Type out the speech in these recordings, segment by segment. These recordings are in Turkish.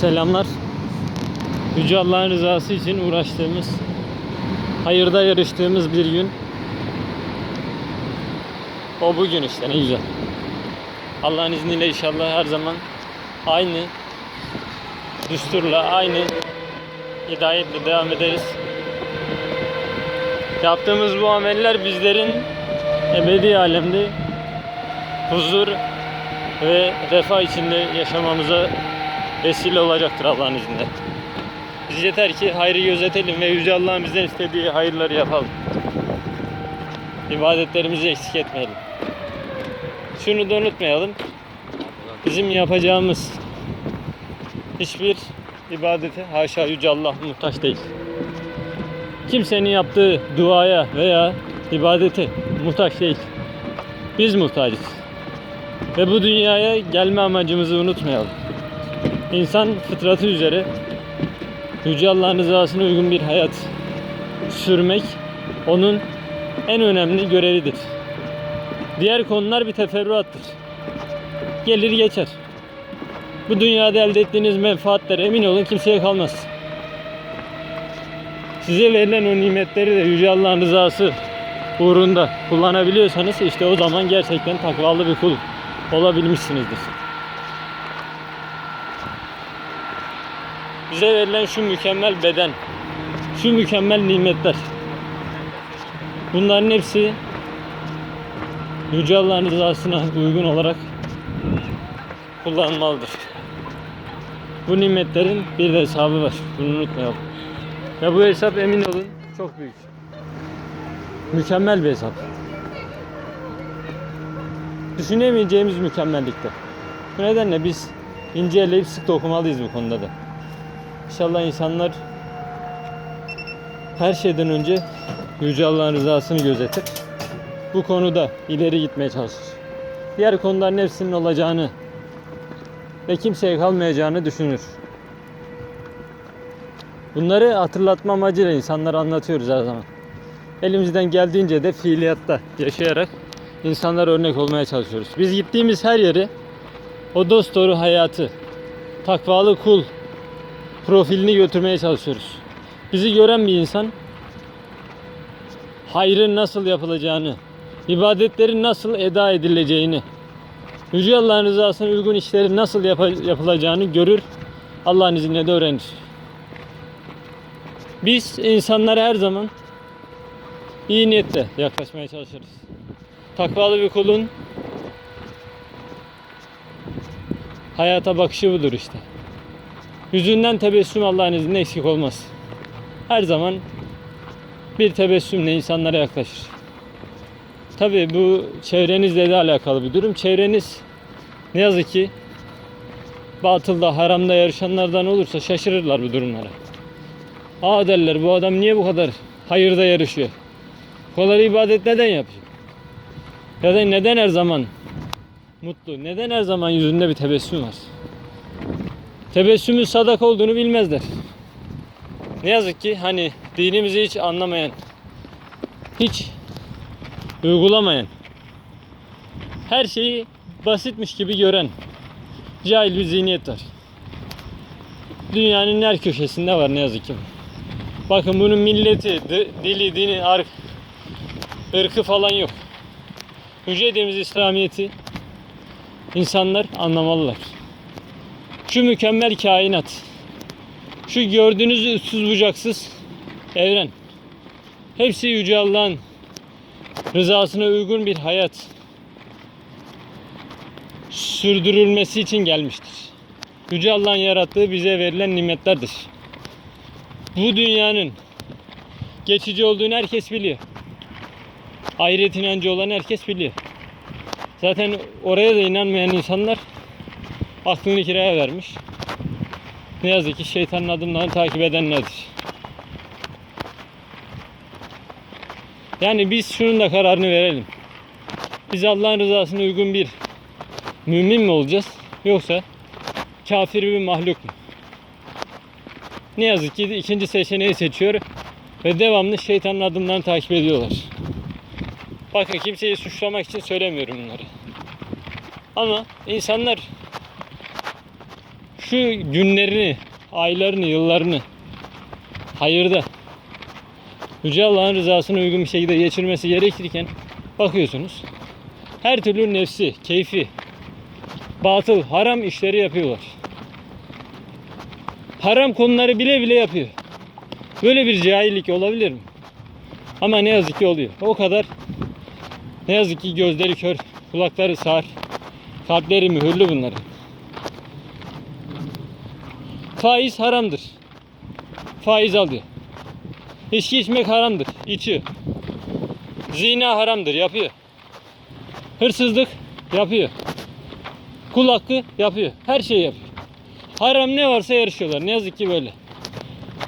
Selamlar. Yüce Allah'ın rızası için uğraştığımız, hayırda yarıştığımız bir gün. O bugün işte ne güzel. Allah'ın izniyle inşallah her zaman aynı düsturla, aynı hidayetle devam ederiz. Yaptığımız bu ameller bizlerin ebedi alemde huzur ve refah içinde yaşamamıza vesile olacaktır Allah'ın izniyle. Biz yeter ki hayrı gözetelim ve Yüce Allah'ın bizden istediği hayırları yapalım. İbadetlerimizi eksik etmeyelim. Şunu da unutmayalım. Bizim yapacağımız hiçbir ibadete haşa Yüce Allah muhtaç değil. Kimsenin yaptığı duaya veya ibadete muhtaç değil. Biz muhtacız. Ve bu dünyaya gelme amacımızı unutmayalım. İnsan fıtratı üzere Yüce Allah'ın rızasına uygun bir hayat sürmek onun en önemli görevidir. Diğer konular bir teferruattır. Gelir geçer. Bu dünyada elde ettiğiniz menfaatler emin olun kimseye kalmaz. Size verilen o nimetleri de Yüce Allah'ın rızası uğrunda kullanabiliyorsanız işte o zaman gerçekten takvalı bir kul olabilmişsinizdir. Bize verilen şu mükemmel beden, şu mükemmel nimetler. Bunların hepsi Yüce Allah'ın rızasına uygun olarak kullanılmalıdır. Bu nimetlerin bir de hesabı var. Bunu unutmayalım. Ve bu hesap emin olun çok büyük. Mükemmel bir hesap. Düşünemeyeceğimiz mükemmellikte. Bu nedenle biz ince eleyip sık dokumalıyız bu konuda da. İnşallah insanlar her şeyden önce Yüce Allah'ın rızasını gözetir. Bu konuda ileri gitmeye çalışır. Diğer konuların hepsinin olacağını ve kimseye kalmayacağını düşünür. Bunları hatırlatma amacıyla insanlara anlatıyoruz her zaman. Elimizden geldiğince de fiiliyatta yaşayarak insanlara örnek olmaya çalışıyoruz. Biz gittiğimiz her yeri o dost doğru hayatı, takvalı kul profilini götürmeye çalışıyoruz. Bizi gören bir insan hayrın nasıl yapılacağını, ibadetlerin nasıl eda edileceğini, Yüce Allah'ın rızasına uygun işlerin nasıl yapa- yapılacağını görür, Allah'ın izniyle de öğrenir. Biz insanlara her zaman iyi niyetle yaklaşmaya çalışırız. Takvalı bir kulun hayata bakışı budur işte. Yüzünden tebessüm Allah'ın izniyle eksik olmaz. Her zaman bir tebessümle insanlara yaklaşır. Tabii bu çevrenizle de alakalı bir durum. Çevreniz ne yazık ki batılda, haramda yarışanlardan olursa şaşırırlar bu durumlara. Aa derler bu adam niye bu kadar hayırda yarışıyor? Bu kadar ibadet neden yapıyor? Ya da neden her zaman mutlu? Neden her zaman yüzünde bir tebessüm var? Tebessümün sadaka olduğunu bilmezler. Ne yazık ki hani dinimizi hiç anlamayan, hiç uygulamayan, her şeyi basitmiş gibi gören cahil bir zihniyet var. Dünyanın her köşesinde var ne yazık ki. Bakın bunun milleti, di- dili, dini, ırkı falan yok. Yüce İslamiyet'i insanlar anlamalılar. Şu mükemmel kainat, şu gördüğünüz üstsüz bucaksız evren, hepsi Yüce Allah'ın rızasına uygun bir hayat sürdürülmesi için gelmiştir. Yüce Allah'ın yarattığı bize verilen nimetlerdir. Bu dünyanın geçici olduğunu herkes biliyor. Ahiret inancı olan herkes biliyor. Zaten oraya da inanmayan insanlar aklını kiraya vermiş. Ne yazık ki şeytanın adımlarını takip edenlerdir. Yani biz şunun da kararını verelim. Biz Allah'ın rızasına uygun bir mümin mi olacağız yoksa kafir bir mahluk mu? Ne yazık ki ikinci seçeneği seçiyor ve devamlı şeytanın adımlarını takip ediyorlar. Bakın kimseyi suçlamak için söylemiyorum bunları. Ama insanlar şu günlerini, aylarını, yıllarını hayırda Yüce Allah'ın rızasına uygun bir şekilde geçirmesi gerekirken bakıyorsunuz her türlü nefsi, keyfi, batıl, haram işleri yapıyorlar. Haram konuları bile bile yapıyor. Böyle bir cahillik olabilir mi? Ama ne yazık ki oluyor. O kadar ne yazık ki gözleri kör, kulakları sağır, kalpleri mühürlü bunların. Faiz haramdır. Faiz alıyor. İçki içmek haramdır. içiyor. Zina haramdır. Yapıyor. Hırsızlık yapıyor. Kul hakkı yapıyor. Her şeyi yapıyor. Haram ne varsa yarışıyorlar. Ne yazık ki böyle.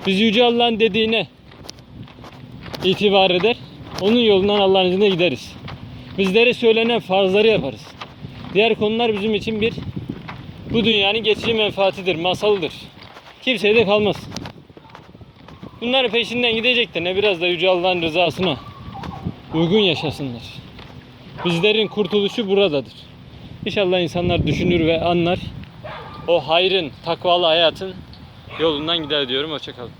Biz Yüce Allah'ın dediğine itibar eder. Onun yolundan Allah'ın izniyle gideriz. Bizlere söylenen farzları yaparız. Diğer konular bizim için bir bu dünyanın geçici menfaatidir, masalıdır. Kimseye de kalmaz. Bunların peşinden gidecek de ne biraz da Yüce Allah'ın rızasına uygun yaşasınlar. Bizlerin kurtuluşu buradadır. İnşallah insanlar düşünür ve anlar. O hayrın, takvalı hayatın yolundan gider diyorum. Hoşçakalın.